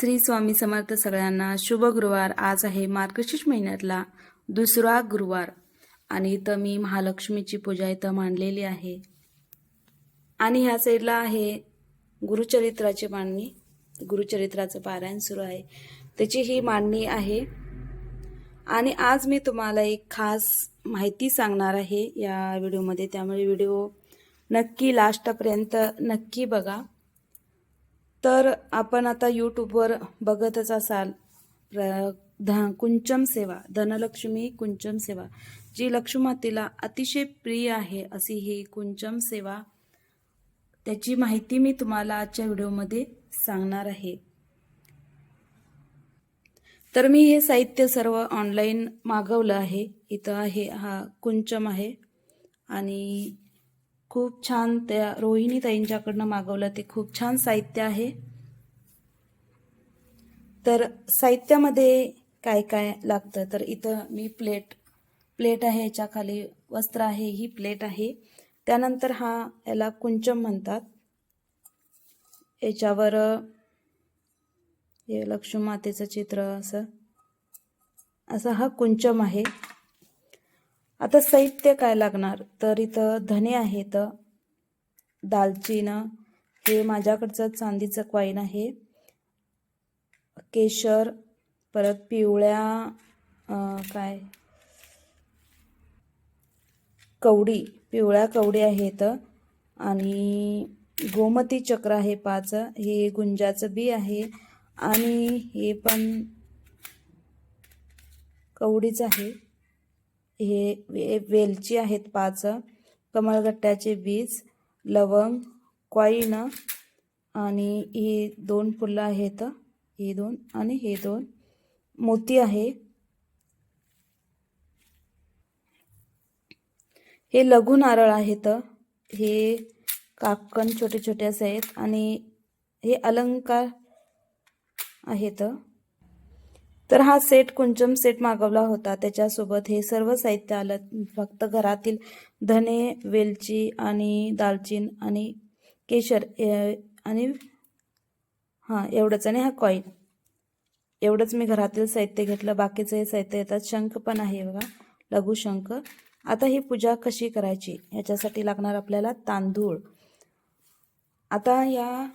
श्री स्वामी समर्थ सगळ्यांना शुभ गुरुवार. आज आहे मार्गशीर्ष महिन्यातला दुसरा गुरुवार. आणि इथं मी महालक्ष्मीची पूजा इथं मांडलेली आहे. आणि ह्या साईडला आहे गुरुचरित्राची मांडणी. गुरुचरित्राचं पारायण सुरू आहे. त्याची ही मांडणी आहे. आणि आज मी तुम्हाला एक खास माहिती सांगणार आहे या व्हिडिओमध्ये. त्यामुळे व्हिडिओ नक्की लास्टपर्यंत नक्की बघा. तर आपण आता यूट्यूबवर बघतच असाल प्र ध कुंचम सेवा धनलक्ष्मी कुंचम सेवा जी लक्ष्मीमातेला अतिशय प्रिय आहे अशी ही कुंचम सेवा त्याची माहिती मी तुम्हाला आजच्या व्हिडिओमध्ये सांगणार आहे. तर मी हे साहित्य सर्व ऑनलाईन मागवलं आहे. इथं आहे हा कुंचम आहे आणि खूप छान त्या रोहिणी ताईंच्याकडनं मागवलं. ते खूप छान साहित्य आहे. तर साहित्यामध्ये काय काय लागतं? तर इथं मी प्लेट प्लेट आहे याच्या खाली वस्त्र आहे ही प्लेट आहे. त्यानंतर हा याला कुंचम म्हणतात. याच्यावर हे लक्ष्मी मातेचं चित्र असं असा हा कुंचम आहे. आता साहित्य काय लागणार? तर इथं धने आहेत दालचीन हे माझ्याकडचं चांदीचं क्वाईन आहे. केशर परत पिवळ्या काय? कवडी पिवळ्या कवडी आहेत आणि गोमती चक्र आहे पाच. हे गुंजाचं बी आहे आणि हे पण कवडीच आहे. हे वे वेलची आहेत पाच. कमळगट्ट्याचे बीज लवंग क्वाईन आणि ही दोन फुलं आहेत. हे दोन आणि हे दोन. मोती आहे. हे लघु नारळ आहेत. हे काकण छोटे छोटे असे आहेत आणि हे अलंकार आहेत. तर हा सेट कुंचम सेट मागवला होता. त्याच्यासोबत हे सर्व साहित्य आलं. फक्त घरातील धने वेलची आणि दालचीन आणि केशर ए- आणि हां एवढंच. आणि हा कॉईन एवढंच मी घरातील साहित्य घेतलं. बाकीचं हे साहित्य येतात. शंख पण आहे बघा. लघु शंख. आता ही पूजा कशी करायची? याच्यासाठी लागणार आपल्याला तांदूळ. आता या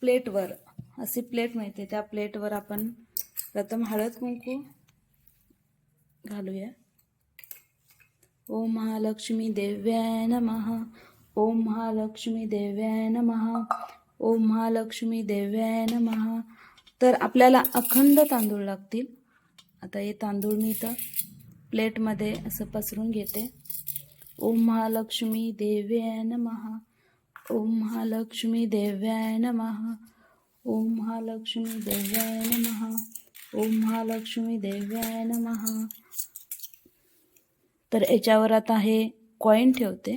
प्लेटवर अशी प्लेट मिळते. त्या प्लेटवर आपण प्रथम हळद कुंकू घालूया. ओम महालक्ष्मी देव्याय नमः. ओम महालक्ष्मी देव्याय नमः. ओम महालक्ष्मी देव्याय नमः. तर आपल्याला अखंड तांदूळ लागतील. आता हे तांदूळ मी इथं प्लेटमध्ये असं पसरून घेते. ओम महालक्ष्मी देव्याय नमः. ओम महालक्ष्मी देव्याय नमः. ओम महालक्ष्मी देव्याय नमः. ओम महालक्ष्मी देव्याय नमहा तर याच्यावर आता हे कॉईन ठेवते.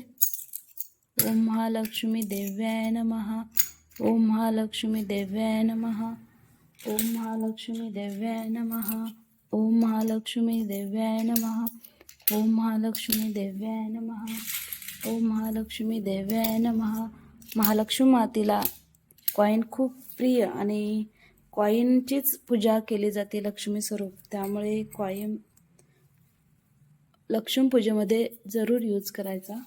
ओम महालक्ष्मी देव्याय नमहा ओम महालक्ष्मी देव्याय नमहा ओम महालक्ष्मी देव्याय नमहा ओम महालक्ष्मी देव्याय नमहा ओम महालक्ष्मी देव्याय नमहा ओम महालक्ष्मी देव्याय नमहा महालक्ष्मी मातेला कॉईन खूप प्रिय आणि कॉईनचीच पूजा केली जाते लक्ष्मी स्वरूप. त्यामुळे कॉईन लक्ष्मी पूजेमध्ये जरूर यूज करायचा.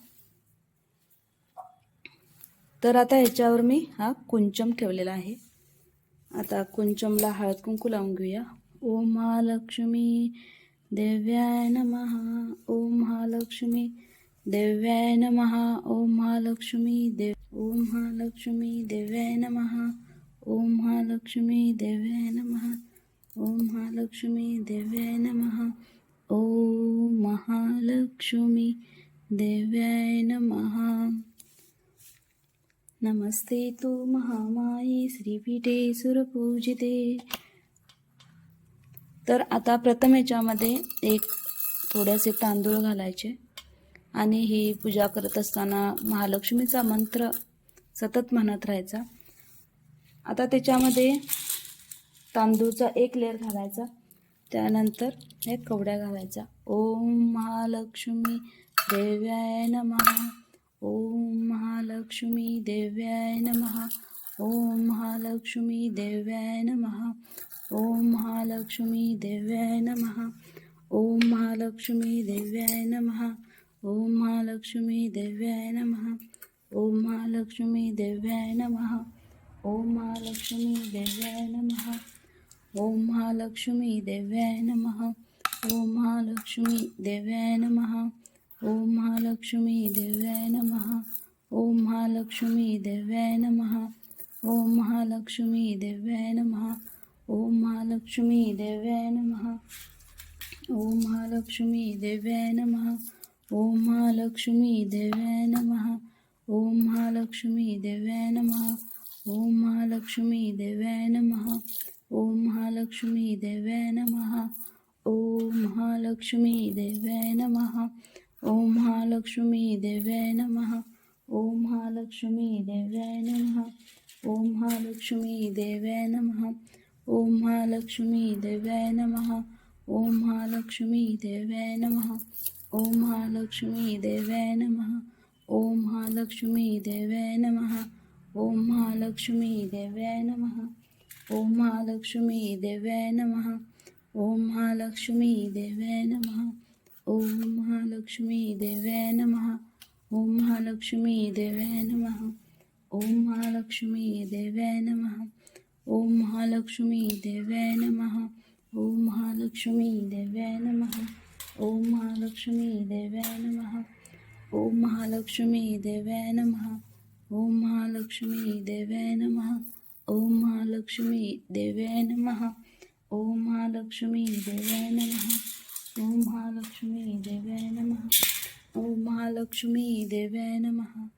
तर आता ह्याच्यावर मी हा कुंचम ठेवलेला आहे. आता कुंचमला हळद कुंकू लावून घेऊया. ओम महालक्ष्मी देव्याय नमहा ओम महालक्ष्मी देव्याय नमहा ओम महालक्ष्मी देव ओम महालक्ष्मी देव्याय नमहा ओम महालक्ष्मी देव्याय नमः। ओम महालक्ष्मी देव्याय नमः। ओम महालक्ष्मी देव्याय नमः। नमस्ते तू महामाये श्रीपीठे सुरपूजिते तर आता प्रथम याच्यामध्ये एक थोडेसे तांदूळ घालायचे आणि ही पूजा करत असताना महालक्ष्मीचा मंत्र सतत म्हणत राहायचा. आता त्याच्यामध्ये तांदूळचा एक लेअर घालायचा. त्यानंतर हे कवड्या घालायचा ओम महालक्ष्मी देव्याय नमः. ओम महालक्ष्मी देव्याय नमः. ओम महालक्ष्मी देव्याय नमः. ओम महालक्ष्मी देव्याय नमः. ओम महालक्ष्मी देव्याय नमः. ओम महालक्ष्मी देव्याय नमः. ओम महालक्ष्मी देव्याय नमः. ओम महालक्ष्मी देव्याय नमः ओम महालक्ष्मी देव्याय नमः ओम महालक्ष्मी देव्याय नमः ओम महालक्ष्मी देव्याय नमः ओम महालक्ष्मी देव्याय नमः ओम महालक्ष्मी देव्याय नमः ओम महालक्ष्मी देव्याय नमः ओम महालक्ष्मी देव्याय नमः ओम महालक्ष्मी देव्याय नमः ओम महालक्ष्मी देव्याय नमः ॐ महालक्ष्मी देव्याय नमः ॐ महालक्ष्मी देव्याय नमः ॐ महालक्ष्मी देव्याय नमः ॐ महालक्ष्मी देव्याय नमः ॐ महालक्ष्मी देव्याय नमः ॐ महालक्ष्मी देव्याय नमः ॐ महालक्ष्मी देव्याय नमः ॐ महालक्ष्मी देव्याय नमः ॐ महालक्ष्मी देव्याय नमः ॐ महालक्ष्मी देव्याय नमः ओम महालक्ष्मी देव्याय नमः ओम महालक्ष्मी देव्याय नमः ओम महालक्ष्मी देव्याय नमः ओम महालक्ष्मी देव्याय नमः ओम महालक्ष्मी देव्याय नमः ओम महालक्ष्मी देव्याय नमः ओम महालक्ष्मी देव्याय नमः ओम महालक्ष्मी देव्याय नमः ओम महालक्ष्मी देव्याय नमः ओम महालक्ष्मी देव्याय नमः ओम महालक्ष्मी देव्याय नमः. ओम महालक्ष्मी देव्याय नमः. ओम महालक्ष्मी देव्याय नमः. ओम महालक्ष्मी देव्याय नमः. ओम महालक्ष्मी देव्याय नमः.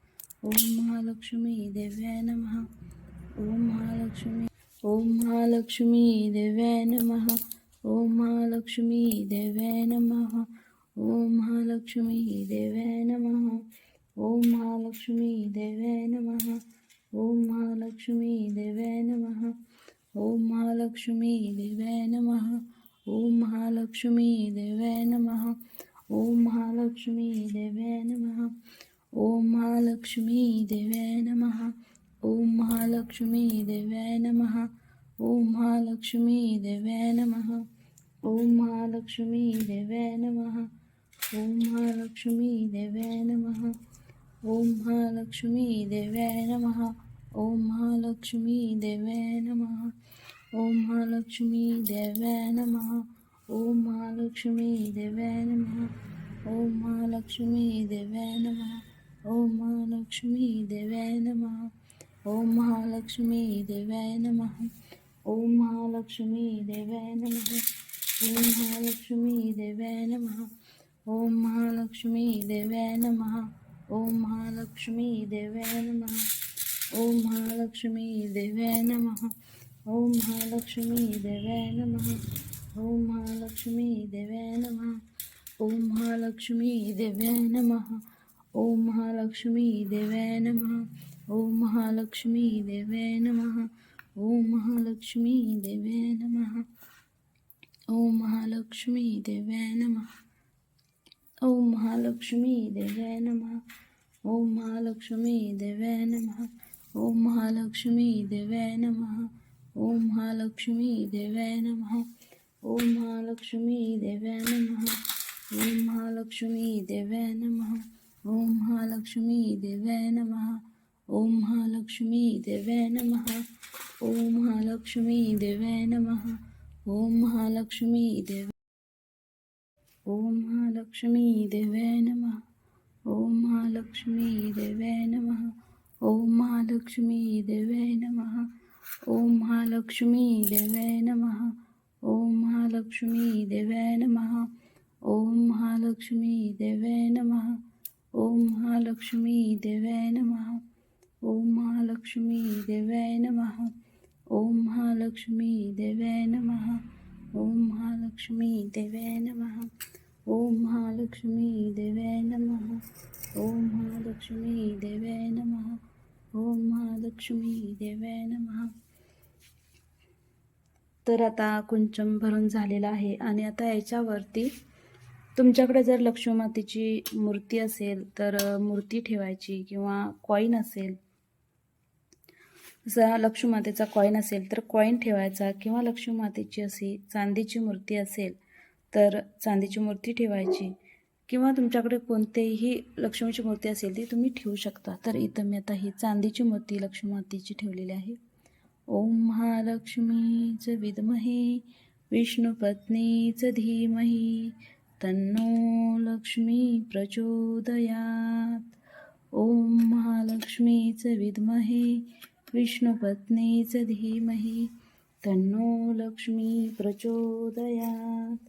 ओम महालक्ष्मी देव्याय नमः. ओम महालक्ष्मी ओम महालक्ष्मी देव्याय नमः. ओम महालक्ष्मी देव्याय नमः. ओम महालक्ष्मी देव्याय नमः. ॐ महालक्ष्मी देव्याय नमः ॐ महालक्ष्मी देव्याय नमः ॐ महालक्ष्मी देव्याय नमः ॐ महालक्ष्मी देव्याय नमः ॐ महालक्ष्मी देव्याय नमः ॐ महालक्ष्मी देव्याय नमः ॐ महालक्ष्मी देव्याय नमः ॐ महालक्ष्मी देव्याय नमः ॐ महालक्ष्मी देव्याय नमः ॐ महालक्ष्मी देव्याय नमः ओम महालक्ष्मी देव्याय नमः ओम महालक्ष्मी देव्याय नमः ओम महालक्ष्मी देव्याय नमः ओम महालक्ष्मी देव्याय नमः ओम महालक्ष्मी देव्याय नमः ओम महालक्ष्मी देव्याय नमः ओम महालक्ष्मी देव्याय नमः ओम महालक्ष्मी देव्याय नमः ओम महालक्ष्मी देव्याय नमः ओम महालक्ष्मी देव्याय नमः ॐ महालक्ष्मी देव्याय नमः ॐ महालक्ष्मी देव्याय नमः ॐ महालक्ष्मी देव्याय नमः ॐ महालक्ष्मी देव्याय नमः ॐ महालक्ष्मी देव्याय नमः ॐ महालक्ष्मी देव्याय नमः ॐ महालक्ष्मी देव्याय नमः ॐ महालक्ष्मी देव्याय नमः ॐ महालक्ष्मी देव्याय नमः ॐ महालक्ष्मी देव्याय नमः ॐ महालक्ष्मी देव्याय नमः ॐ महालक्ष्मी देव्याय नमः ॐ महालक्ष्मी देव्याय नमः ॐ महालक्ष्मी देव्याय नमः ॐ महालक्ष्मी देव्याय नमः ॐ महालक्ष्मी देव्याय नमः ॐ महालक्ष्मी देव्याय नमः ॐ महालक्ष्मी देव्याय नमः ॐ महालक्ष्मी देव ॐ महालक्ष्मी देव्याय नमः महालक्ष्मी देव्याय नमः ओम महालक्ष्मी देव्याय नमः ॐ महालक्ष्मी देव्याय नमः ओम महालक्ष्मी देव्याय नमः ओम महालक्ष्मी देव्याय नमः ॐ महालक्ष्मी देव्याय नमः ओम महालक्ष्मी देव्याय नमः ओम महालक्ष्मी देव्याय नमः ओम महालक्ष्मी देव्याय नमः ओम महालक्ष्मी देव्याय नमः ॐ महालक्ष्मी देव्याय नमः। ॐ महालक्ष्मी देव्याय नमः। तर आता कुंचम भरून झालेला आहे आणि आता याच्यावरती तुमच्याकडे जर लक्ष्मी मातेची मूर्ती असेल तर मूर्ती ठेवायची किंवा कॉईन असेल जर लक्ष्मी मातेचा कॉईन असेल तर कॉईन ठेवायचा किंवा लक्ष्मी मातेची अशी चांदीची मूर्ती असेल तर चांदीची मूर्ती ठेवायची. किंवा तुमच्याकडे कोणतेही लक्ष्मीची मूर्ती असेल ती तुम्ही ठेवू शकता. तर इथं मी आता ही चांदीची मूर्ती लक्ष्मीमातेची ठेवलेली आहे. ओम महालक्ष्मीच विद्महे विष्णुपत्नीच धीमहि तन्नो लक्ष्मी प्रचोदयात. ओम महालक्ष्मीच विद्महे विष्णुपत्नीच धीमहि तन्नो लक्ष्मी प्रचोदयात.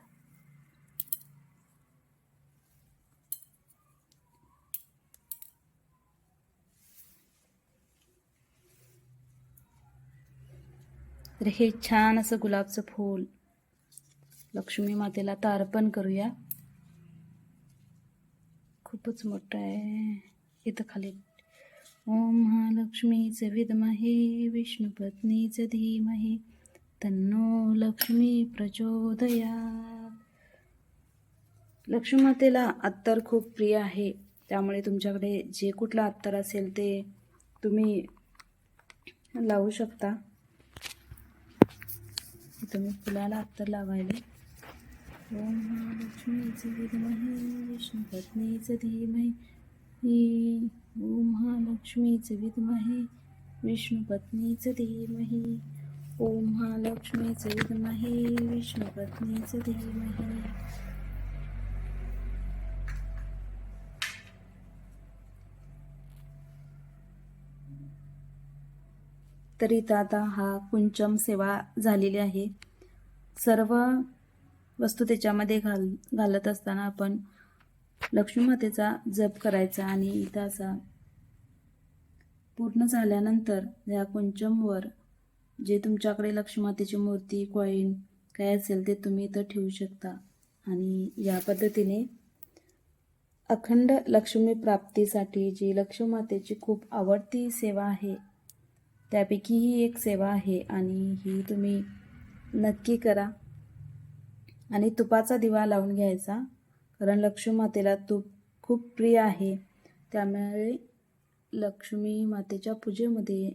तर हे छान असं गुलाबचं फूल. लक्ष्मी मातेला आता अर्पण करूया. खूपच मोठं आहे. इथं खाली. ओम महालक्ष्मीचं विद्महे विष्णुपत्नीचं धीमहे. तन्नो लक्ष्मी प्रचोदया. लक्ष्मी मातेला अत्तर खूप प्रिय आहे. त्यामुळे तुमच्याकडे जे कुठलं अत्तर असेल ते तुम्ही लावू शकता. इथं मी फुलाला अत्तर लावायला. ओम महालक्ष्मीचं विद्महे विष्णुपत्नीच धीमहे. ओम महालक्ष्मीचं विद्महे विष्णुपत्नीच धीमहे. ओम महालक्ष्मीच विद्महे विष्णुपत्नीच धीमहे. तर इथं आता हा कुंचम सेवा झालेली आहे. सर्व वस्तू त्याच्यामध्ये घाल घालत असताना आपण लक्ष्मीमातेचा जप करायचा आणि इथं असा पूर्ण झाल्यानंतर या कुंचमवर जे तुमच्याकडे लक्ष्मीमातेची मूर्ती कॉईन काय असेल ते तुम्ही इथं ठेवू शकता. आणि या पद्धतीने अखंड लक्ष्मी प्राप्तीसाठी जी लक्ष्मीमातेची खूप आवडती सेवा आहे त्यापैकी ही एक सेवा आहे आणि ही तुम्ही नक्की करा. आणि तुपाचा दिवा लावून घ्यायचा कारण लक्ष्मी मातेला तूप खूप प्रिय आहे. त्यामुळे लक्ष्मी मातेच्या पूजेमध्ये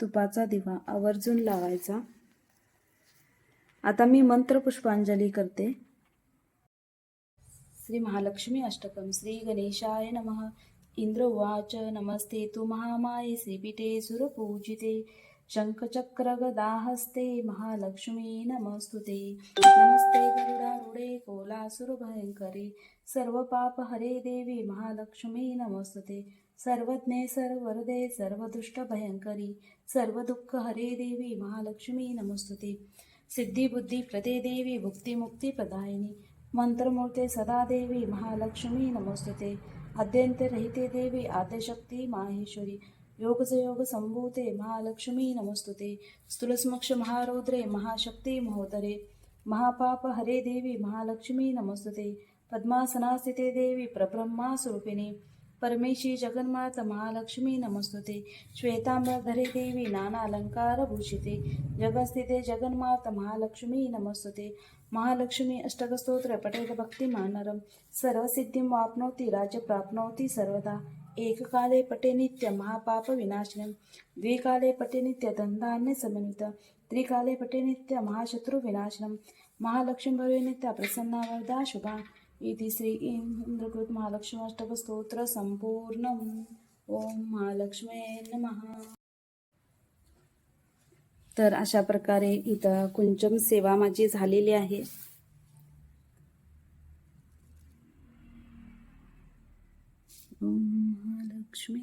तुपाचा दिवा आवर्जून लावायचा. आता मी मंत्र पुष्पांजली करते. श्री महालक्ष्मी अष्टकम श्री गणेशाय नमः. इंद्र उवाच नमस्ते तु महामाये श्रीपीठे सुरपूजिते शङ्खचक्रगदाहस्ते महालक्ष्मी नमस्तुते। नमस्ते गरुडारूढे कोलासुरभयङ्करे सर्वपापहरे देवी महालक्ष्मी नमस्तुते। सर्वज्ञे सर्ववरदे सर्वदुष्टभयङ्करी सर्वदुःखहरे देवी महालक्ष्मी नमस्तुते। सिद्धिबुद्धिप्रदे देवी भुक्तिमुक्तिप्रदायिनी मन्त्रमूर्ते सदा देवी महालक्ष्मी नमस्तुते। अद्यन्तरहिते देवी आद्यशक्ती माहेश्वरी। योगजयोग संभूते महालक्ष्मी नमस्तुते। स्थूलस्मक्ष महारौद्रे महाशक्ती महोदरे। महापाप हरे देवी महालक्ष्मी नमस्तुते। पद्मासनास्थिते देवी प्रब्रह्मा स्वरूपिणी। परमेशी जगन्मात महालक्ष्मी नमस्तुते. श्वेतांबरधरे देवी नानालंकारभूषिते जगस्थिते जगन्मात महालक्ष्मी नमस्तुते. महालक्ष्मी अष्टकस्तोत्र पठेत भक्तिमानरं सर्वसिद्धिं वाप्नोति राज्य प्राप्नोति सर्वदा. एककाले पटे नित्य महापापविनाशनं द्विकाले पटे नित्य त्रिकाले पटे नित्य महाशत्रुविनाशनं महालक्ष्मी भवे नित्य प्रसन्ना वरदा शुभा. इति श्री इंद्रकृत महालक्ष्मी अष्टकस्तोत्र संपूर्ण ओम महालक्ष्मी नमः। तर अशा प्रकारे इथं कुंचम सेवा माझी झालेली आहे. ओम महालक्ष्मी